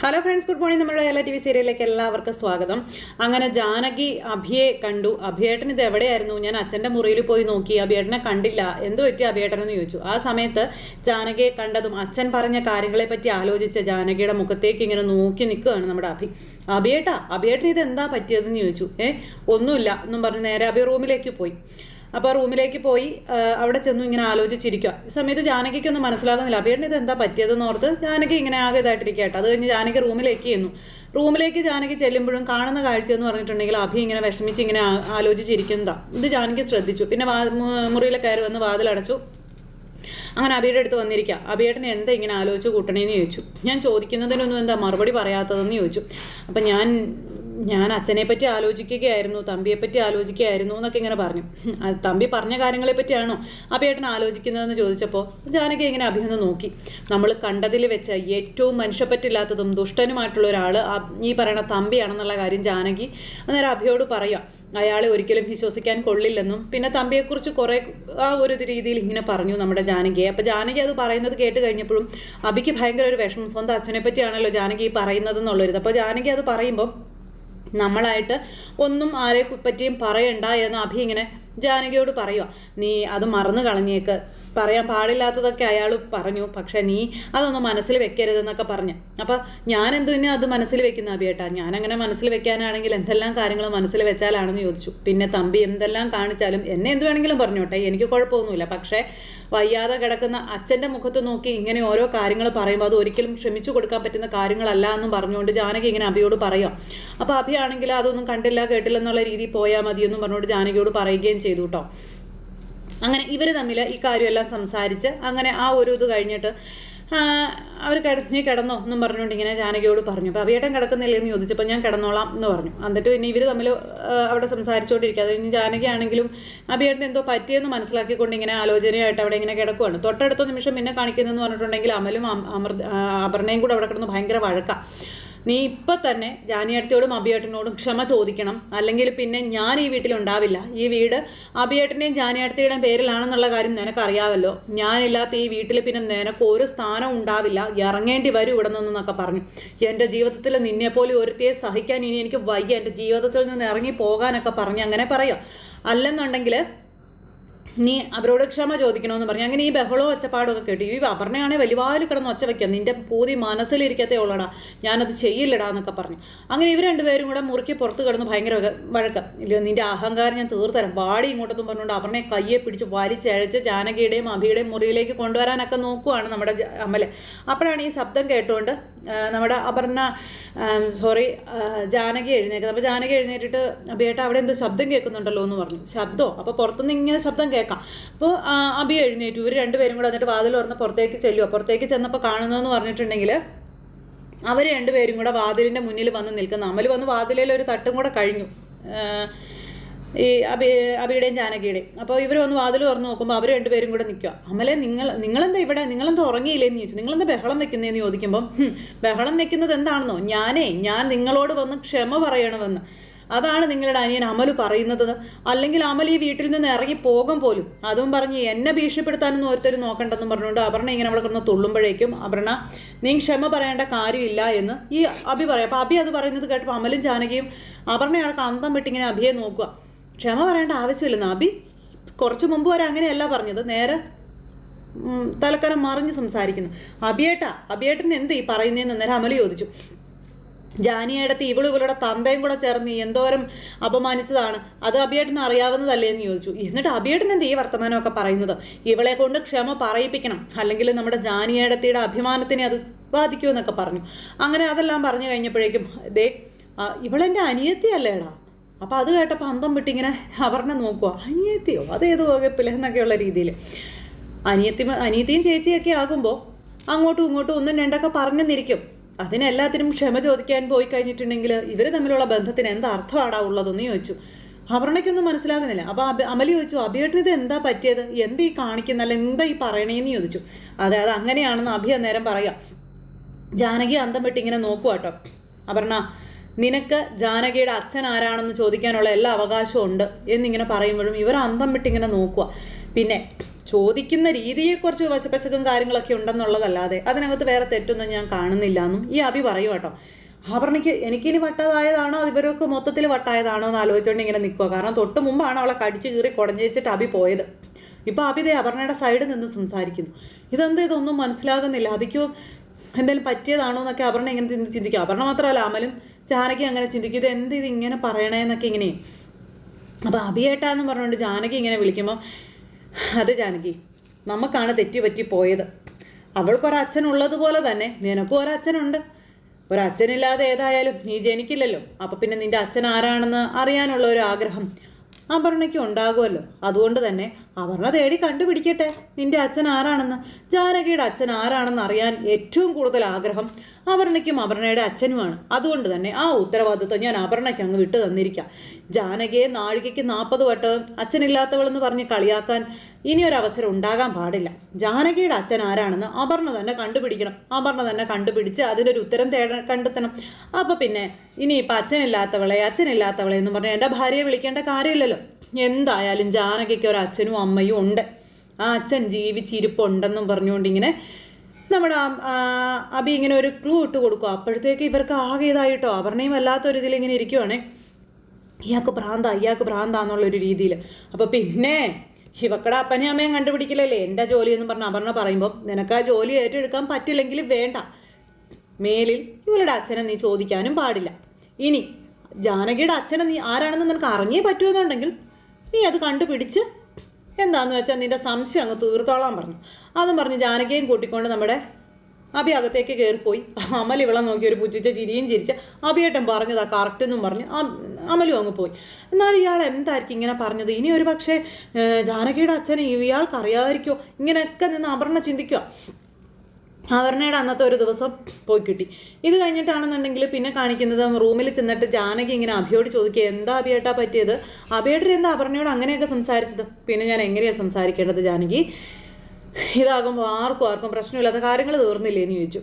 Hello friends good morning നമ്മളുടെ എല്ലാ T V സീരിയലിലേക്ക് എല്ലാവർക്കും സ്വാഗതം. അങ്ങനെ ജാനകി അഭിയെ കണ്ടു. അഭിയേട്ടൻ ഇത് എവിടെയായിരുന്നു? ഞാൻ അച്ഛന്റെ മുറിയിൽ പോയി നോക്കി. അഭിയേട്ടനെ കണ്ടില്ല. എന്ത് പറ്റി അഭിയേട്ടനെന്ന് ചോദിച്ചു. ആ സമയത്ത് ജാനകിയെ കണ്ടതും അച്ഛൻ പറഞ്ഞ കാര്യങ്ങളെ പറ്റി ആലോചിച്ച് ജാനകിയുടെ മുഖത്തേക്ക് ഇങ്ങനെ നോക്കി നിൽക്കുകയാണ് നമ്മുടെ അഭി. അഭിയേട്ടാ അഭിയേട്ടൻ ഇത് എന്താ പറ്റിയതെന്ന് ചോദിച്ചു. ഏ ഒന്നുമില്ല എന്നും പറഞ്ഞ് നേരെ അഭി റൂമിലേക്ക് പോയി. അപ്പോൾ റൂമിലേക്ക് പോയി അവിടെ ചെന്നു ഇങ്ങനെ ആലോചിച്ചിരിക്കുക ഈ സമയത്ത് ജാനകിക്കൊന്നും മനസ്സിലാകുന്നില്ല. അഭിയേട്ടന് ഇത് എന്താ പറ്റിയതെന്ന് ഓർത്ത് ജാനകി ഇങ്ങനെ ആകെ ഇതായിട്ടിരിക്കുക കേട്ടോ. അത് കഴിഞ്ഞ് ജാനകി റൂമിലേക്ക് ചെന്നു. റൂമിലേക്ക് ജാനകി ചെല്ലുമ്പോഴും കാണുന്ന കാഴ്ച എന്ന് പറഞ്ഞിട്ടുണ്ടെങ്കിൽ അഭി ഇങ്ങനെ വിഷമിച്ച് ഇങ്ങനെ ആലോചിച്ചിരിക്കുന്നതാ. ഇത് ജാനകി ശ്രദ്ധിച്ചു. പിന്നെ വാ മു- മുറിയിൽ കയറി വന്ന് വാതിലടച്ചു. അങ്ങനെ അബിയുടെ അടുത്ത് വന്നിരിക്കുക അബിയേട്ടനെ എന്താ ഇങ്ങനെ ആലോചിച്ച് കൂട്ടണേന്ന് ചോദിച്ചു. ഞാൻ ചോദിക്കുന്നതിനൊന്നും എന്താ മറുപടി പറയാത്തതെന്ന് ചോദിച്ചു. അപ്പം ഞാൻ ഞാൻ അച്ഛനെ പറ്റി ആലോചിക്കുകയായിരുന്നു തമ്പിയെ പറ്റി ആലോചിക്കുകയായിരുന്നു എന്നൊക്കെ ഇങ്ങനെ പറഞ്ഞു. തമ്പി പറഞ്ഞ കാര്യങ്ങളെ പറ്റിയാണോ അബിയേട്ടൻ ആലോചിക്കുന്നതെന്ന് ചോദിച്ചപ്പോൾ ജാനകി ഇങ്ങനെ അഭിയൊന്ന് നോക്കി. നമ്മൾ കണ്ടതിൽ വെച്ച ഏറ്റവും മനുഷ്യപ്പറ്റില്ലാത്തതും ദുഷ്ടനുമായിട്ടുള്ള ഒരാൾ ഈ പറയണ തമ്പിയാണെന്നുള്ള കാര്യം ജാനകി അന്നേരം അഭിയോട് പറയുക അയാളെ ഒരിക്കലും വിശ്വസിക്കാൻ കൊള്ളില്ലെന്നും പിന്നെ തമ്പിയെക്കുറിച്ച് കുറേ ആ ഒരു രീതിയിൽ ഇങ്ങനെ പറഞ്ഞു നമ്മുടെ ജാനകിയെ. അപ്പോൾ ജാനകി അത് പറയുന്നത് കേട്ട് കഴിഞ്ഞപ്പോഴും അബിക്ക് ഭയങ്കര ഒരു വിഷമം. സ്വന്തം അച്ഛനെ പറ്റിയാണല്ലോ ജാനകി പറയുന്നത് എന്നുള്ളൊരിത് അപ്പോൾ ജാനകി അത് പറയുമ്പോൾ നമ്മളായിട്ട് ഒന്നും ആരെ പറ്റിയും പറയണ്ട എന്ന് അഭി ഇങ്ങനെ ജാനകിയോട് പറയുക നീ അത് മറന്നു കളഞ്ഞേക്ക്. പറയാൻ പാടില്ലാത്തതൊക്കെ അയാൾ പറഞ്ഞു. പക്ഷെ നീ അതൊന്നും മനസ്സിൽ വെക്കരുതെന്നൊക്കെ പറഞ്ഞു. അപ്പം ഞാൻ എന്തിനാ അത് മനസ്സിൽ വെക്കുന്ന അഭിയേട്ടാ അങ്ങനെ മനസ്സിൽ വെക്കാനാണെങ്കിൽ എന്തെല്ലാം കാര്യങ്ങൾ മനസ്സിൽ വെച്ചാലാണെന്ന് ചോദിച്ചു. പിന്നെ തമ്പി എന്തെല്ലാം കാണിച്ചാലും എന്നെ എന്ത് വേണമെങ്കിലും പറഞ്ഞോട്ടെ. എനിക്ക് കുഴപ്പമൊന്നുമില്ല. പക്ഷേ വയ്യാതെ കിടക്കുന്ന അച്ഛന്റെ മുഖത്ത് നോക്കി ഇങ്ങനെ ഓരോ കാര്യങ്ങൾ പറയുമ്പോൾ അത് ഒരിക്കലും ക്ഷമിച്ചു കൊടുക്കാൻ പറ്റുന്ന കാര്യങ്ങളല്ല എന്നും പറഞ്ഞുകൊണ്ട് ജാനകി ഇങ്ങനെ അഭിയോട് പറയാം അപ്പോൾ അഭിയാണെങ്കിൽ അതൊന്നും കണ്ടില്ല കേട്ടില്ല എന്നുള്ള രീതിയിൽ പോയാൽ മതിയെന്നും പറഞ്ഞുകൊണ്ട് ജാനകിയോട് പറയുകയും ചെയ്തു കേട്ടോ അങ്ങനെ ഇവർ തമ്മിൽ ഈ കാര്യമെല്ലാം സംസാരിച്ച് അങ്ങനെ ആ ഒരു ഇത് കഴിഞ്ഞിട്ട് അവർ കിട നീ കിടന്നോ എന്നും പറഞ്ഞുകൊണ്ട് ഇങ്ങനെ ജാനകിയോട് പറഞ്ഞു. അപ്പോൾ അവിയേട്ടൻ കിടക്കുന്നില്ലേ? എന്ന് ചോദിച്ചപ്പോൾ ഞാൻ കിടന്നോളാം എന്ന് പറഞ്ഞു. എന്നിട്ട് പിന്നെ ഇവർ തമ്മിൽ അവിടെ സംസാരിച്ചുകൊണ്ടിരിക്കുക അത് കഴിഞ്ഞ് ജാനകിയാണെങ്കിലും അഭിയേട്ടൻ എന്തോ പറ്റിയെന്ന് മനസ്സിലാക്കിക്കൊണ്ട് ഇങ്ങനെ ആലോചനയായിട്ട് അവിടെ ഇങ്ങനെ കിടക്കുവാണ്. തൊട്ടടുത്ത നിമിഷം പിന്നെ കാണിക്കുന്നതെന്ന് പറഞ്ഞിട്ടുണ്ടെങ്കിൽ അമലും അമൃത അപർണയും കൂടെ അവിടെ കിടന്ന് ഭയങ്കര വഴക്കാം. നീ ഇപ്പം തന്നെ ജാനിയേട്ടത്തിയോടും അഭിയേട്ടനോടും ക്ഷമ ചോദിക്കണം. അല്ലെങ്കിൽ പിന്നെ ഞാൻ ഈ വീട്ടിൽ ഉണ്ടാവില്ല ഈ വീട് അഭിയേട്ടന്റെയും ജാനിയേട്ടത്തിയുടെയും പേരിലാണെന്നുള്ള കാര്യം നിനക്കറിയാവല്ലോ. ഞാനില്ലാത്ത ഈ വീട്ടിൽ പിന്നെ നിനക്ക് ഒരു സ്ഥാനം ഉണ്ടാവില്ല. ഇറങ്ങേണ്ടി വരും ഇവിടെ നിന്നൊക്കെ പറഞ്ഞു. എന്റെ ജീവിതത്തിൽ നിന്നെപ്പോലെ ഒരുത്തിയെ സഹിക്കാൻ ഇനി എനിക്ക് വയ്യ. എന്റെ ജീവിതത്തിൽ നിന്ന് ഇറങ്ങി പോകാനൊക്കെ പറഞ്ഞ് അങ്ങനെ പറയാം? അല്ലെന്നുണ്ടെങ്കിൽ നീ അവരോട് ക്ഷമ ചോദിക്കണമെന്ന് പറഞ്ഞു. അങ്ങനെ ഈ ബഹളവും ഒച്ചപ്പാടും ഒക്കെ കേട്ടു ഈ അപർണയാണെ വലിവാൽ കിടന്ന് ഒച്ച വയ്ക്കാം നിന്റെ പൂതി മനസ്സിലിരിക്കത്തേ ഉള്ളടാ. ഞാനത് ചെയ്യില്ലടാ എന്നൊക്കെ പറഞ്ഞു. അങ്ങനെ ഇവർ രണ്ടുപേരും കൂടെ മുറുക്കി പുറത്ത് കിടന്ന് ഭയങ്കര വഴക്കം. ഇല്ല നിന്റെ അഹങ്കാരം ഞാൻ തീർത്തരാം. വാടി ഇങ്ങോട്ടൊന്നും പറഞ്ഞുകൊണ്ട് അപർണയെ കയ്യെ പിടിച്ച് വലിച്ചഴച്ച് ജാനകിയുടെയും അഭിയുടെയും മുറിയിലേക്ക് കൊണ്ടുവരാനൊക്കെ നോക്കുവാണ് നമ്മുടെ അമൽ. അപ്പോഴാണ് ഈ ശബ്ദം കേട്ടുകൊണ്ട് നമ്മുടെ അപർണ സോറി ജാനകി എഴുന്നേക്കുന്നത്. അപ്പോൾ ജാനകി എഴുന്നേറ്റിട്ട് അഭിയേട്ട അവിടെ എന്തോ ശബ്ദം കേൾക്കുന്നുണ്ടല്ലോ എന്ന് പറഞ്ഞു. ശബ്ദമോ അപ്പോൾ പുറത്തുനിന്ന് ഇങ്ങനെ ശബ്ദം കേൾക്കാം. അപ്പോൾ അഭി എഴുന്നേറ്റു. ഇവർ രണ്ടുപേരും കൂടെ എന്നിട്ട് വാതിൽ തുറന്ന് പുറത്തേക്ക് ചെല്ലുക പുറത്തേക്ക് ചെന്നപ്പോൾ കാണുന്നതെന്ന് പറഞ്ഞിട്ടുണ്ടെങ്കിൽ അവർ രണ്ടുപേരും കൂടെ വാതിലിന്റെ മുന്നിൽ വന്ന് നിൽക്കുന്ന. അമൽ വന്ന് വാതിലിൽ ഒരു തട്ടും കൂടെ കഴിഞ്ഞു. ഈ അബി അബിയുടെയും ജാനകിയുടെയും. അപ്പോൾ ഇവർ വന്ന് വാതിൽ തുറന്ന് നോക്കുമ്പോൾ അവർ രണ്ടുപേരും കൂടെ നിൽക്കുക അമലെ നിങ്ങൾ നിങ്ങളെന്താ ഇവിടെ നിങ്ങളെന്താ ഉറങ്ങിയില്ലേന്ന് ചോദിച്ചു. നിങ്ങളെന്താ ബഹളം വെക്കുന്നതെന്ന് ചോദിക്കുമ്പം "ഹും, ബഹളം വെക്കുന്നത് എന്താണെന്നോ? ഞാനേ ഞാൻ നിങ്ങളോട് വന്ന് ക്ഷമ പറയണമെന്ന്. അതാണ് നിങ്ങളുടെ അനിയൻ അമൽ പറയുന്നത്. അല്ലെങ്കിൽ അമൽ ഈ വീട്ടിൽ നിന്ന് ഇറങ്ങി പോകും പോലും. അതും പറഞ്ഞ് എന്നെ ഭീഷണിപ്പെടുത്താനൊന്നും ഓരോരുത്തരും നോക്കണ്ടെന്നും പറഞ്ഞുകൊണ്ട് അപർണ ഇങ്ങനെ അവിടെ കിടന്ന് തുള്ളുമ്പോഴേക്കും അപർണ നീ ക്ഷമ പറയേണ്ട കാര്യമില്ല എന്ന് ഈ അഭി പറയാം. അപ്പോൾ അഭി അത് പറയുന്നത് കേട്ടപ്പോൾ അമലും ജാനകിയും അപർണയാൾക്ക് അന്തം വിട്ടിങ്ങനെ അഭിയെ നോക്കുക. ക്ഷമ പറയേണ്ട ആവശ്യമില്ല നാബി കുറച്ച് മുമ്പ് വരെ അങ്ങനെയല്ല പറഞ്ഞത്. നേരെ തലക്കരം മറിഞ്ഞ് സംസാരിക്കുന്നു. അബിയേട്ടാ അബിയേട്ടൻ എന്ത് ഈ പറയുന്നതെന്ന് അന്നേരം അമൽ ചോദിച്ചു. ജാനിയടത്ത് ഇവൾ ഇവളുടെ തന്തയും കൂടെ ചേർന്ന് എന്തോരം അപമാനിച്ചതാണ്. അത് അബിയേട്ടൻ അറിയാവുന്നതല്ലേ എന്ന് ചോദിച്ചു. എന്നിട്ട് അബിയേട്ടൻ എന്ത് ഈ വർത്തമാനമൊക്കെ പറയുന്നത്? ഇവളെ കൊണ്ട് ക്ഷമ പറയിപ്പിക്കണം. അല്ലെങ്കിൽ നമ്മുടെ ജാനിയടത്തിയുടെ അഭിമാനത്തിനെ അത് ബാധിക്കുമെന്നൊക്കെ പറഞ്ഞു. അങ്ങനെ അതെല്ലാം പറഞ്ഞു കഴിഞ്ഞപ്പോഴേക്കും ദേ ഇവളെന്റെ അനിയത്തിയല്ലേടാ? അപ്പോൾ അത് കേട്ടപ്പോൾ അന്തം വിട്ടിങ്ങനെ അവറിനെ നോക്കുക അനിയത്തിയോ? അതേത് വകുപ്പില്ല എന്നൊക്കെയുള്ള രീതിയിൽ അനിയത്തി അനിയത്തിയും ചേച്ചിയൊക്കെ ആകുമ്പോൾ അങ്ങോട്ടും ഇങ്ങോട്ടും ഒന്നും രണ്ടൊക്കെ പറഞ്ഞെന്നിരിക്കും. അതിനെല്ലാത്തിനും ക്ഷമ ചോദിക്കാൻ പോയി കഴിഞ്ഞിട്ടുണ്ടെങ്കിൽ ഇവർ തമ്മിലുള്ള ബന്ധത്തിന് എന്താ അർത്ഥമാടാ ഉള്ളതെന്ന് ചോദിച്ചു. അപർണയ്ക്കൊന്നും മനസ്സിലാകുന്നില്ല. അപ്പോൾ അബി അമലി ചോദിച്ചു അഭിയേട്ടന് ഇത് എന്താ പറ്റിയത്? എന്താ ഈ കാണിക്കുന്ന? അല്ല എന്താ ഈ പറയണേന്ന് ചോദിച്ചു. അതെ അത് അങ്ങനെയാണെന്ന് അഭി അന്നേരം പറയാം. ജാനകി അന്തം വിട്ട് ഇങ്ങനെ നോക്കുക കേട്ടോ അപർണ നിനക്ക് ജാനകിയുടെ അച്ഛൻ ആരാണെന്ന് ചോദിക്കാനുള്ള എല്ലാ അവകാശവും ഉണ്ട് എന്നിങ്ങനെ പറയുമ്പോഴും ഇവർ അന്തം വിട്ടിങ്ങനെ നോക്കുക. പിന്നെ ചോദിക്കുന്ന രീതിയെക്കുറിച്ച് വശപ്പശക്കും കാര്യങ്ങളൊക്കെ ഉണ്ടെന്നുള്ളതല്ലാതെ അതിനകത്ത് വേറെ തെറ്റൊന്നും ഞാൻ കാണുന്നില്ല എന്നും ഈ അഭി പറയും കേട്ടോ. ആഭരണിക്ക് എനിക്കിനി വട്ടതായതാണോ ഇവരൊക്കെ മൊത്തത്തിൽ വട്ടായതാണോ എന്ന് ആലോചിച്ചുകൊണ്ട് ഇങ്ങനെ നിൽക്കുക. കാരണം തൊട്ട് മുമ്പാണ് അവളെ കടിച്ചു കീറി കുടഞ്ഞിച്ചിട്ട് അഭി പോയത്. ഇപ്പൊ അഭിതേ അപർണയുടെ സൈഡിൽ നിന്ന് സംസാരിക്കുന്നു. ഇതെന്താ ഇതൊന്നും മനസ്സിലാകുന്നില്ല. അഭിക്കോ എന്തെങ്കിലും പറ്റിയതാണോ എന്നൊക്കെ അപർണ ഇങ്ങനെ ചിന്തി- ചിന്തിക്കും. അപർണ മാത്രമല്ല അമലും ജാനകി അങ്ങനെ ചിന്തിക്കും ഇത് എന്ത് ഇത് ഇങ്ങനെ പറയണേന്നൊക്കെ ഇങ്ങനെ. അപ്പോൾ അഭിയേട്ടാന്ന് പറഞ്ഞുകൊണ്ട് ജാനകി ഇങ്ങനെ വിളിക്കുമ്പോൾ അത് ജാനകി നമുക്കാണ് തെറ്റി പറ്റി പോയത്. അവൾക്കൊരച്ഛനുള്ളതുപോലെ തന്നെ നിനക്കും ഒരച്ഛനുണ്ട്. ഒരച്ഛനില്ലാതെ ഏതായാലും നീ ജനിക്കില്ലല്ലോ. അപ്പം പിന്നെ നിന്റെ അച്ഛൻ ആരാണെന്ന് അറിയാനുള്ള ഒരു ആഗ്രഹം അപർണയ്ക്ക് ഉണ്ടാകുമല്ലോ. അതുകൊണ്ട് തന്നെ അപർണ തേടി കണ്ടുപിടിക്കട്ടെ. നിന്റെ അച്ഛൻ ആരാണെന്ന് ജാനകിയുടെ അച്ഛൻ ആരാണെന്ന് അറിയാൻ ഏറ്റവും കൂടുതൽ ആഗ്രഹം അപർണയ്ക്കും അപർണയുടെ അച്ഛനുമാണ്. അതുകൊണ്ട് തന്നെ ആ ഉത്തരവാദിത്വം ഞാൻ അപർണയ്ക്ക് അങ്ങ് വിട്ടു തന്നിരിക്കാം. ജാനകിയെ നാഴികയ്ക്ക് നാൽപ്പത് വട്ടം അച്ഛനില്ലാത്തവളെന്ന് പറഞ്ഞ് കളിയാക്കാൻ ഇനി ഒരു അവസരം ഉണ്ടാകാൻ പാടില്ല. ജാനകിയുടെ അച്ഛൻ ആരാണെന്ന് അപർണ തന്നെ കണ്ടുപിടിക്കണം. അപർണ തന്നെ കണ്ടുപിടിച്ച് അതിനൊരു ഉത്തരം തേട കണ്ടെത്തണം. അപ്പോൾ പിന്നെ ഇനിയിപ്പോൾ അച്ഛനില്ലാത്തവളെ അച്ഛനില്ലാത്തവളെ എന്ന് പറഞ്ഞാൽ എന്റെ ഭാര്യയെ വിളിക്കേണ്ട കാര്യമില്ലല്ലോ. എന്തായാലും ജാനകിക്ക് ഒരു അച്ഛനും അമ്മയും ഉണ്ട്. ആ അച്ഛൻ ജീവിച്ചിരിപ്പുണ്ടെന്നും പറഞ്ഞുകൊണ്ട് ഇങ്ങനെ നമ്മുടെ അബി ഇങ്ങനെ ഒരു ക്ലൂ ഇട്ട് കൊടുക്കും. അപ്പോഴത്തേക്ക് ഇവർക്ക് ആകെ ഇതായിട്ടോ. അപർണയും വല്ലാത്തൊരു ഇതിൽ ഇങ്ങനെ ഇരിക്കുവാണേ. ഇയാൾക്ക് ഭ്രാന്ത ഇയാൾക്ക് ഭ്രാന്താന്നുള്ളൊരു രീതിയിൽ അപ്പോൾ പിന്നെ ഇവക്കടെ അപ്പനെയും അമ്മയും കണ്ടുപിടിക്കില്ലല്ലേ? എന്റെ ജോലി എന്ന് പറഞ്ഞ അപർണ പറയുമ്പോൾ നിനക്ക് ആ ജോലി ഏറ്റെടുക്കാൻ പറ്റില്ലെങ്കിൽ വേണ്ട. മേലിൽ ഇവളുടെ അച്ഛനെ നീ ചോദിക്കാനും പാടില്ല. ഇനി ജാനകിയുടെ അച്ഛനെ നീ ആരാണെന്ന് നിനക്ക് അറിഞ്ഞേ പറ്റുമെന്നുണ്ടെങ്കിൽ നീ അത് കണ്ടുപിടിച്ച് എന്താന്ന് വെച്ചാൽ നിന്റെ സംശയം അങ്ങ് തീർത്തോളാൻ പറഞ്ഞു. അതും പറഞ്ഞ് ജാനകിയും കൂട്ടിക്കൊണ്ട് നമ്മുടെ അബി അകത്തേക്ക് കയറിപ്പോയി അമൽ ഇവളെ നോക്കി ഒരു പുച്ഛിച്ച ചിരിയും ചിരിച്ച അബിയേട്ടൻ പറഞ്ഞതാ കറക്റ്റ് എന്നും പറഞ്ഞ് അമലും അങ്ങ് പോയി. എന്നാൽ ഇയാൾ എന്തായിരിക്കും ഇങ്ങനെ പറഞ്ഞത്? ഇനി ഒരു പക്ഷേ ജാനകിയുടെ അച്ഛനെ ഇയാൾക്ക് അറിയാതിരിക്കോ ഇങ്ങനെയൊക്കെ നിന്ന് അപർണ ചിന്തിക്കുക അപർണയുടെ അന്നത്തെ ഒരു ദിവസം പോയി കിട്ടി. ഇത് കഴിഞ്ഞിട്ടാണെന്നുണ്ടെങ്കിൽ പിന്നെ കാണിക്കുന്നത് റൂമിൽ ചെന്നിട്ട് ജാനകി ഇങ്ങനെ അഭിയോട് ചോദിക്കുക എന്താ അഭിയേട്ടാ പറ്റിയത്? അഭിയേട്ടൻ എന്താ അപർണയോട് അങ്ങനെയൊക്കെ സംസാരിച്ചത്. പിന്നെ ഞാൻ എങ്ങനെയാണ് സംസാരിക്കേണ്ടത് ജാനകി? ഇതാകുമ്പോൾ ആർക്കും ആർക്കും പ്രശ്നമില്ലാത്ത കാര്യങ്ങൾ തീർന്നില്ലേ എന്ന് ചോദിച്ചു.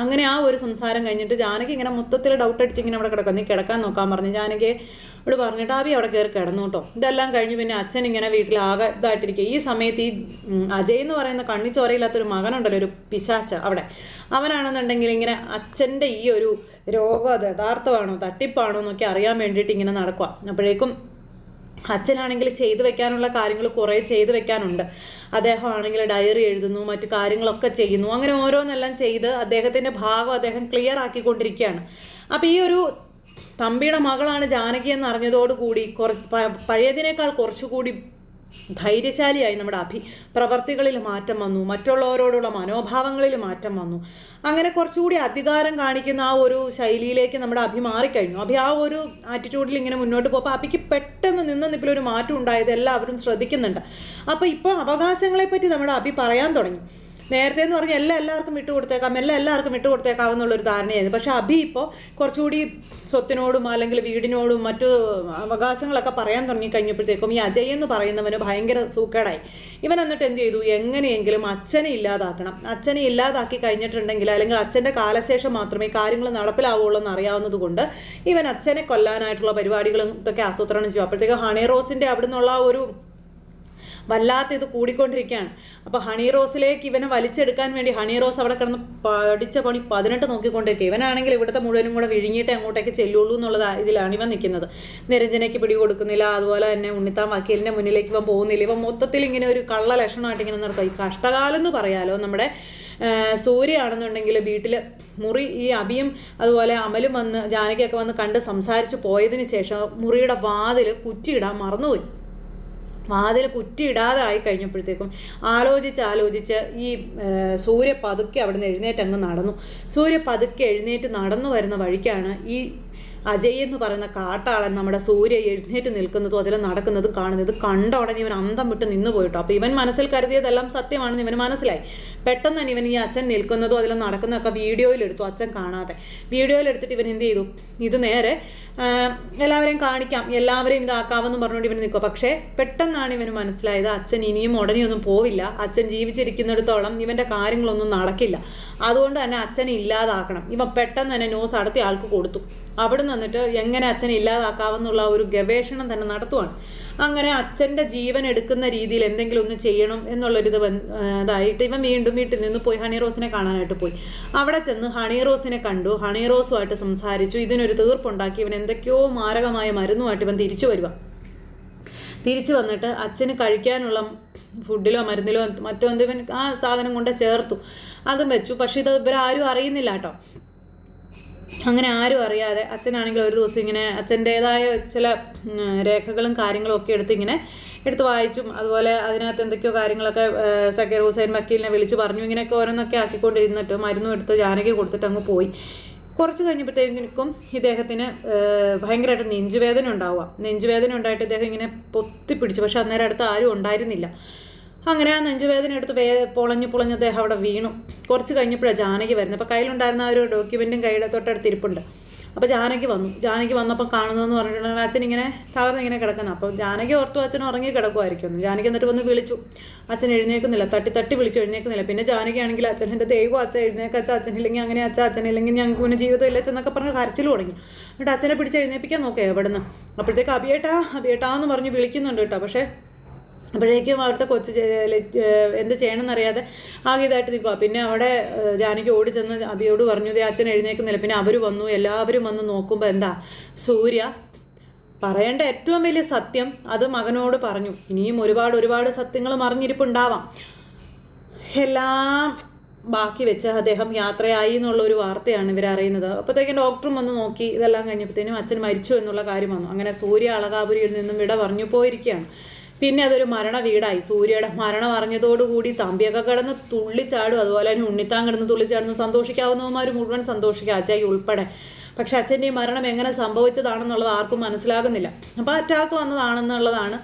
അങ്ങനെ ആ ഒരു സംസാരം കഴിഞ്ഞിട്ട് ജാനകി ഇങ്ങനെ മൊത്തത്തിൽ ഡൗട്ട് അടിച്ച് ഇങ്ങനെ അവിടെ കിടക്കാം നീ കിടക്കാൻ നോക്കാൻ പറഞ്ഞു. ജാനകിയെ ഇവിടെ പറഞ്ഞിട്ട് ആബി അവിടെ കയറി കിടന്നു കേട്ടോ ഇതെല്ലാം കഴിഞ്ഞ് പിന്നെ അച്ഛൻ ഇങ്ങനെ വീട്ടിൽ ആകെ ഇതായിട്ടിരിക്കുക. ഈ സമയത്ത് ഈ അജയ് എന്ന് പറയുന്ന കണ്ണി ചോരയില്ലാത്തൊരു മകനുണ്ടല്ലോ ഒരു പിശാച്ച അവിടെ. അവനാണെന്നുണ്ടെങ്കിൽ ഇങ്ങനെ അച്ഛന്റെ ഈ ഒരു രോഗം അത് യഥാർത്ഥമാണോ തട്ടിപ്പാണോ എന്നൊക്കെ അറിയാൻ വേണ്ടിയിട്ട് ഇങ്ങനെ നടക്കുക അപ്പോഴേക്കും അച്ഛനാണെങ്കിൽ ചെയ്തു വെക്കാനുള്ള കാര്യങ്ങൾ കുറേ ചെയ്തു വെക്കാനുണ്ട്. അദ്ദേഹം ആണെങ്കിൽ ഡയറി എഴുതുന്നു മറ്റു കാര്യങ്ങളൊക്കെ ചെയ്യുന്നു. അങ്ങനെ ഓരോന്നെല്ലാം ചെയ്ത് അദ്ദേഹത്തിന്റെ ഭാഗം അദ്ദേഹം ക്ലിയർ ആക്കിക്കൊണ്ടിരിക്കുകയാണ്. അപ്പോൾ ഈ ഒരു തമ്പിയുടെ മകളാണ് ജാനകി എന്ന് അറിഞ്ഞതോടുകൂടി കുറ പഴയതിനേക്കാൾ കുറച്ചുകൂടി ധൈര്യശാലിയായി നമ്മുടെ അഭി പ്രവർത്തികളിൽ മാറ്റം വന്നു. മറ്റുള്ളവരോടുള്ള മനോഭാവങ്ങളിൽ മാറ്റം വന്നു. അങ്ങനെ കുറച്ചുകൂടി അധികാരം കാണിക്കുന്ന ആ ഒരു ശൈലിയിലേക്ക് നമ്മുടെ അഭി മാറിക്കഴിഞ്ഞു. അഭി ആ ഒരു ആറ്റിറ്റ്യൂഡിൽ ഇങ്ങനെ മുന്നോട്ട് പോകുമ്പോൾ അഭിക്ക് പെട്ടെന്ന് നിന്ന് നിപ്പിലൊരു മാറ്റം ഉണ്ടായത് എല്ലാവരും ശ്രദ്ധിക്കുന്നുണ്ട്. അപ്പോൾ ഇപ്പോൾ അവകാശങ്ങളെപ്പറ്റി നമ്മുടെ അഭി പറയാൻ തുടങ്ങി. നേരത്തെ എന്ന് പറഞ്ഞാൽ എല്ലാം എല്ലാവർക്കും വിട്ടുകൊടുത്തേക്കാം എല്ലാം എല്ലാവർക്കും വിട്ടുകൊടുത്തേക്കാം എന്നുള്ളൊരു ധാരണയായിരുന്നു. പക്ഷെ അഭി ഇപ്പോൾ കുറച്ചുകൂടി സ്വത്തിനോടും അല്ലെങ്കിൽ വീടിനോടും മറ്റു അവകാശങ്ങളൊക്കെ പറയാൻ തുടങ്ങി കഴിഞ്ഞപ്പോഴത്തേക്കും ഈ അജയ് എന്ന് പറയുന്നവന് ഭയങ്കര സൂക്കേടായി. ഇവൻ എന്നിട്ട് എന്ത് ചെയ്തു? എങ്ങനെയെങ്കിലും അച്ഛനെ ഇല്ലാതാക്കണം. അച്ഛനെ ഇല്ലാതാക്കി കഴിഞ്ഞിട്ടുണ്ടെങ്കിൽ അല്ലെങ്കിൽ അച്ഛന്റെ കാലശേഷം മാത്രമേ കാര്യങ്ങൾ നടപ്പിലാവുള്ളൂ എന്ന് അറിയാവുന്നത് കൊണ്ട് ഇവൻ അച്ഛനെ കൊല്ലാനായിട്ടുള്ള പരിപാടികളും ഇതൊക്കെ ആസൂത്രണം ചെയ്യും അപ്പോഴത്തേക്കും ഹണി റോസിന്റെ അവിടെ നിന്നുള്ള ഒരു വല്ലാത്ത ഇത് കൂടിക്കൊണ്ടിരിക്കുകയാണ്. അപ്പോൾ ഹണി റോസിലേക്ക് ഇവനെ വലിച്ചെടുക്കാൻ വേണ്ടി ഹണി റോസ് അവിടെ കിടന്ന് പഠിച്ച പണി പതിനെട്ട് നോക്കിക്കൊണ്ടിരിക്കുക. ഇവനാണെങ്കിൽ ഇവിടുത്തെ മുഴുവനും കൂടെ വിഴുങ്ങിയിട്ട് അങ്ങോട്ടേക്ക് ചെല്ലുള്ളൂ എന്നുള്ളത് ഇതിലാണ് ഇവൻ നിൽക്കുന്നത്. നിരഞ്ജനയ്ക്ക് പിടികൊടുക്കുന്നില്ല അതുപോലെ തന്നെ ഉണ്ണിത്താൻ വക്കീലിന്റെ മുന്നിലേക്ക് ഇവൻ പോകുന്നില്ല. ഇവൻ മൊത്തത്തിൽ ഇങ്ങനെ ഒരു കള്ള ലക്ഷണമായിട്ട് ഇങ്ങനെ നടക്കുക ഈ കഷ്ടകാലം എന്ന് പറയാലോ നമ്മുടെ സൂര്യയാണെന്നുണ്ടെങ്കിൽ വീട്ടിൽ മുറി ഈ അബിയും അതുപോലെ അമലും വന്ന് ജാനകിയൊക്കെ വന്ന് കണ്ട് സംസാരിച്ച് പോയതിന് ശേഷം മുറിയുടെ വാതിൽ കുറ്റിയിടാൻ മറന്നുപോയി. വാതിൽ കുറ്റിയിടാതെ ആയി കഴിഞ്ഞപ്പോഴത്തേക്കും ആലോചിച്ച് ആലോചിച്ച് ഈ സൂര്യ പതുക്കെ അവിടെ നിന്ന് എഴുന്നേറ്റ് അങ്ങ് നടന്നു. സൂര്യ പതുക്കെ എഴുന്നേറ്റ് നടന്നു വരുന്ന വഴിക്കാണ് ഈ അജയ് എന്ന് പറയുന്ന കാട്ടാളൻ നമ്മുടെ സൂര്യ എഴുന്നേറ്റ് നിൽക്കുന്നതും അതിൽ നടക്കുന്നതും കാണുന്നത്. കണ്ട ഉടനെ ഇവൻ അന്തം വിട്ട് നിന്ന് പോയിട്ടോ. അപ്പോൾ ഇവൻ മനസ്സിൽ കരുതിയതെല്ലാം സത്യമാണെന്ന് ഇവൻ മനസ്സിലായി. പെട്ടെന്ന് തന്നെ ഇവൻ ഈ അച്ഛൻ നിൽക്കുന്നതും അതിൽ നടക്കുന്നതൊക്കെ വീഡിയോയിലെടുത്തു അച്ഛൻ കാണാതെ. വീഡിയോയിലെടുത്തിട്ട് ഇവൻ എന്ത് ചെയ്തു? ഇത് നേരെ എല്ലാവരെയും കാണിക്കാം. എല്ലാവരെയും ഇതാക്കാമെന്ന് പറഞ്ഞുകൊണ്ട് ഇവന് നിൽക്കുക പക്ഷേ പെട്ടെന്നാണ് ഇവന് മനസ്സിലായത് അച്ഛൻ ഇനിയും ഉടനെയൊന്നും പോവില്ല. അച്ഛൻ ജീവിച്ചിരിക്കുന്നിടത്തോളം ഇവന്റെ കാര്യങ്ങളൊന്നും നടക്കില്ല. അതുകൊണ്ട് തന്നെ അച്ഛനെ ഇല്ലാതാക്കണം. ഇവ പെട്ടെന്ന് തന്നെ ന്യൂസ് അടുത്ത ആൾക്ക് കൊടുത്തു. അവിടെ നിന്നിട്ട് എങ്ങനെ അച്ഛനെ ഇല്ലാതാക്കാമെന്നുള്ള ഒരു ഗവേഷണം തന്നെ നടത്തുവാണ്. അങ്ങനെ അച്ഛന്റെ ജീവൻ എടുക്കുന്ന രീതിയിൽ എന്തെങ്കിലും ഒന്ന് ചെയ്യണം എന്നുള്ളൊരിത് ഇതായിട്ട് ഇവൻ വീണ്ടും വീട്ടിൽ നിന്ന് പോയി ഹണി റോസിനെ കാണാനായിട്ട് പോയി. അവിടെ ചെന്ന് ഹണി റോസിനെ കണ്ടു. ഹണി റോസുമായിട്ട് സംസാരിച്ചു. ഇതിനൊരു തീർപ്പുണ്ടാക്കി. ഇവൻ എന്തൊക്കെയോ മാരകമായ മരുന്നുമായിട്ട് ഇവൻ തിരിച്ചു വരിക തിരിച്ചു വന്നിട്ട് അച്ഛന് കഴിക്കാനുള്ള ഫുഡിലോ മരുന്നിലോ മറ്റോ എന്തെങ്കിലും ആ സാധനം കൊണ്ട് ചേർത്തു. അതും വെച്ചു. പക്ഷെ ഇത് ഇവരാരും അറിയുന്നില്ല കേട്ടോ. അങ്ങനെ ആരും അറിയാതെ അച്ഛനാണെങ്കിൽ ഒരു ദിവസം ഇങ്ങനെ അച്ഛന്റേതായ ചില രേഖകളും കാര്യങ്ങളും ഒക്കെ എടുത്ത് ഇങ്ങനെ എടുത്ത് വായിച്ചും. അതുപോലെ അതിനകത്ത് എന്തൊക്കെയോ കാര്യങ്ങളൊക്കെ സക്കീർ ഹുസൈൻ വക്കീലിനെ വിളിച്ച് പറഞ്ഞു. ഇങ്ങനെയൊക്കെ ഓരോന്നൊക്കെ ആക്കിക്കൊണ്ടിരുന്നിട്ട് മരുന്നും എടുത്ത് ജാനകി കൊടുത്തിട്ട് അങ്ങ് പോയി. കുറച്ച് കഴിഞ്ഞപ്പോഴത്തേക്കും ഇദ്ദേഹത്തിന് ഭയങ്കരമായിട്ട് നെഞ്ചുവേദന ഉണ്ടാവുക. നെഞ്ചുവേദന ഉണ്ടായിട്ട് ഇദ്ദേഹം ഇങ്ങനെ പൊത്തിപ്പിടിച്ചു. പക്ഷെ അന്നേരം അടുത്ത് ആരും ഉണ്ടായിരുന്നില്ല. അങ്ങനെ ആ നെഞ്ചുവേദന എടുത്ത് വേ പൊളഞ്ഞു പൊളഞ്ഞ് അദ്ദേഹം അവിടെ വീണു. കുറച്ച് കഴിഞ്ഞപ്പോഴാണ് ജാനകി വരുന്നത്. അപ്പോൾ കയ്യിലുണ്ടായിരുന്ന ആ ഒരു ഡോക്യുമെന്റും കയ്യുടെ തൊട്ടടുത്ത് ഇരിപ്പുണ്ട്. അപ്പോൾ ജാനകി വന്നു. ജാനകി വന്നപ്പോൾ കാണുന്നതെന്ന് പറഞ്ഞിട്ടുണ്ടെങ്കിൽ അച്ഛൻ ഇങ്ങനെ തളർന്ന് ഇങ്ങനെ കിടക്കുന്നു. അപ്പോൾ ജാനകി ഓർത്തു അച്ഛൻ ഉറങ്ങി കിടക്കുമായിരിക്കും ജാനകി എന്നിട്ട് വന്ന് വിളിച്ചു. അച്ഛൻ എഴുന്നേക്കുന്നില്ല തട്ടി തട്ടി വിളിച്ചു എഴുന്നേക്കുന്നില്ല പിന്നെ ജാനകി ആണെങ്കിൽ അച്ഛന്റെ ദൈവം അച്ഛൻ എഴുന്നേക്ക അച്ഛൻ അച്ഛനില്ലെങ്കിൽ അങ്ങനെ അച്ഛൻ അച്ഛനില്ലെങ്കിൽ ഞങ്ങൾക്ക് പിന്നെ ജീവിതമില്ല അച്ഛനൊക്കെ പറഞ്ഞ് കരച്ചിൽ തുടങ്ങി. എന്നിട്ട് അച്ഛനെ പിടിച്ച് എഴുന്നേപ്പിക്കാൻ നോക്കുക നിന്ന് അപ്പോഴത്തേക്ക് അബിയേട്ടാ അബിയേട്ടാ എന്ന് പറഞ്ഞ് വിളിക്കുന്നുണ്ട് കേട്ടോ. പക്ഷേ അപ്പോഴേക്കും അവിടുത്തെ കൊച്ച് എന്ത് ചെയ്യണമെന്നറിയാതെ ആകെ ഇതായിട്ട് നിൽക്കുക പിന്നെ അവിടെ ജാനകി ഓടി ചെന്ന് അബിയോട് പറഞ്ഞു ദേ അച്ഛൻ എഴുന്നേക്കുന്നില്ല പിന്നെ അവർ വന്നു എല്ലാവരും വന്ന് നോക്കുമ്പോൾ എന്താ സൂര്യ പറയേണ്ട ഏറ്റവും വലിയ സത്യം അത് മകനോട് പറഞ്ഞു. ഇനിയും ഒരുപാട് ഒരുപാട് സത്യങ്ങൾ മറിഞ്ഞിരിപ്പുണ്ടാവാം. എല്ലാം ബാക്കി വെച്ച് അദ്ദേഹം യാത്രയായി എന്നുള്ള ഒരു വാർത്തയാണ് ഇവർ അറിയുന്നത്. അപ്പോഴത്തേക്കും ഡോക്ടറും വന്ന് നോക്കി. ഇതെല്ലാം കഴിഞ്ഞപ്പോഴത്തേനും അച്ഛൻ മരിച്ചു എന്നുള്ള കാര്യം വന്നു. അങ്ങനെ സൂര്യ അളകാപുരിയിൽ നിന്നും വിട പറഞ്ഞു പോയിരിക്കുകയാണ്. പിന്നെ അതൊരു മരണ വീടായി. സൂര്യയുടെ മരണം അറിഞ്ഞതോടുകൂടി തമ്പിയൊക്കെ കിടന്ന് തുള്ളിച്ചാടും. അതുപോലെ തന്നെ ഉണ്ണിത്താൻ കിടന്ന് തുള്ളിച്ചാടുന്നു. സന്തോഷിക്കാവുന്നവന്മാർ മുഴുവൻ സന്തോഷിക്കുക അച്ചായി ഉൾപ്പെടെ. പക്ഷെ അച്ഛന്റെ ഈ മരണം എങ്ങനെ സംഭവിച്ചതാണെന്നുള്ളത് ആർക്കും മനസ്സിലാകുന്നില്ല. അപ്പോൾ അറ്റാക്ക് വന്നതാണെന്നുള്ളതാണ്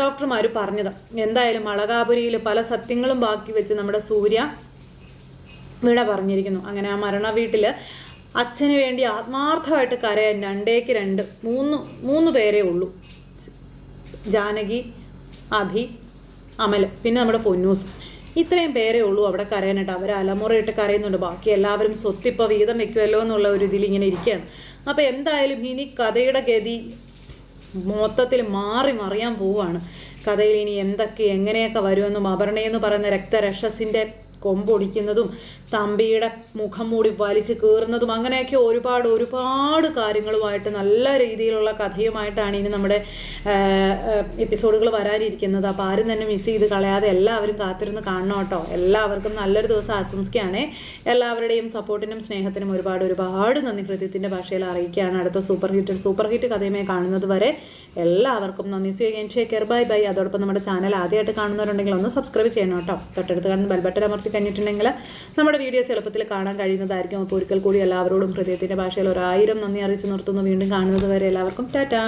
ഡോക്ടർമാർ പറഞ്ഞത്. എന്തായാലും അളകാപുരിയിൽ പല സത്യങ്ങളും ബാക്കി വെച്ച് നമ്മുടെ സൂര്യ വിട പറഞ്ഞിരിക്കുന്നു. അങ്ങനെ ആ മരണ വീട്ടിൽ അച്ഛന് വേണ്ടി ആത്മാർത്ഥമായിട്ട് കരയാൻ രണ്ടേക്ക് രണ്ട് മൂന്ന് മൂന്ന് പേരേ ഉള്ളൂ. ജാനകി അഭി അമൽ പിന്നെ നമ്മുടെ പൊന്നൂസ്. ഇത്രയും പേരേ ഉള്ളൂ അവിടെ കരയാനായിട്ട്. അവർ അലമുറയിട്ട് കരയുന്നുണ്ട്. ബാക്കി എല്ലാവരും സ്വത്തിപ്പോൾ വീതം വെക്കുമല്ലോ എന്നുള്ള ഒരു ഇതിൽ ഇങ്ങനെ ഇരിക്കുകയാണ്. അപ്പോൾ എന്തായാലും ഇനി കഥയുടെ ഗതി മൊത്തത്തിൽ മാറി മറിയാൻ പോവുകയാണ്. കഥയിൽ ഇനി എന്തൊക്കെ എങ്ങനെയൊക്കെ വരുമെന്നും അപർണയെന്ന് പറയുന്ന രക്തരക്ഷസിന്റെ കൊമ്പൊടിക്കുന്നതും തമ്പിയുടെ മുഖം മൂടി വലിച്ചു കീറുന്നതും അങ്ങനെയൊക്കെ ഒരുപാട് ഒരുപാട് കാര്യങ്ങളുമായിട്ട് നല്ല രീതിയിലുള്ള കഥയുമായിട്ടാണ് ഇനി നമ്മുടെ എപ്പിസോഡുകൾ വരാനിരിക്കുന്നത്. അപ്പോൾ ആരും തന്നെ മിസ് ചെയ്ത് കളയാതെ എല്ലാവരും കാത്തിരുന്ന് കാണണം കേട്ടോ. എല്ലാവർക്കും നല്ലൊരു ദിവസം ആശംസിക്കുകയാണ്. എല്ലാവരുടെയും സപ്പോർട്ടിനും സ്നേഹത്തിനും ഒരുപാട് ഒരുപാട് നന്ദി. ഹൃദയത്തിന്റെ ഭാഷയിൽ അറിയിക്കുകയാണ് അടുത്ത സൂപ്പർ ഹിറ്റ് സൂപ്പർ ഹിറ്റ് കഥയുമായി കാണുന്നത് വരെ എല്ലാവർക്കും നന്ദി. See again take care bye bye അതോടൊപ്പം നമ്മുടെ ചാനൽ ആദ്യമായിട്ട് കാണുന്നവരുണ്ടെങ്കിൽ ഒന്ന് സബ്സ്ക്രൈബ് ചെയ്യണം കേട്ടോ. തൊട്ടടുത്ത് കാണുന്ന ബെൽബട്ടൻ അമർത്തി കഴിഞ്ഞിട്ടുണ്ടെങ്കിൽ നമ്മുടെ വീഡിയോസ് എളുപ്പത്തിൽ കാണാൻ കഴിയുന്നതായിരിക്കും. അപ്പോൾ ഒരിക്കൽ കൂടി എല്ലാവരോടും ഹൃദയത്തിന്റെ ഭാഷയിൽ ഒരായിരം നന്ദി അറിയിച്ചു നിർത്തുന്നു. വീണ്ടും കാണുന്നത് വരെ എല്ലാവർക്കും ടാറ്റാ.